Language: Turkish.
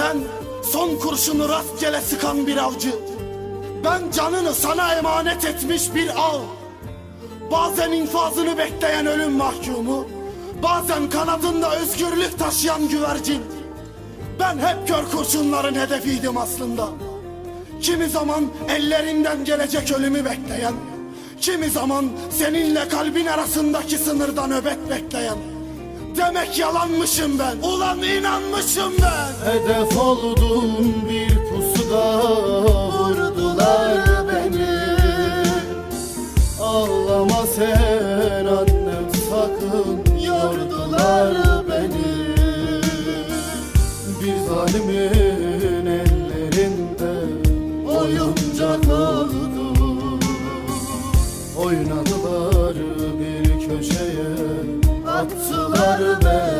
Sen son kurşunu rastgele sıkan bir avcı. Ben canını sana emanet etmiş bir av. Bazen infazını bekleyen ölüm mahkumu. Bazen kanadında özgürlük taşıyan güvercin. Ben hep kör kurşunların hedefiydim aslında. Kimi zaman ellerinden gelecek ölümü bekleyen. Kimi zaman seninle kalbin arasındaki sınırda nöbet bekleyen. Demek yalanmışım ben. Ulan inanmışım ben. Hedef oldum bir pusuda vurdular beni Ağlama sen annem sakın yordular beni Bir zalimin ellerinde oyuncak oldu Oynadı yar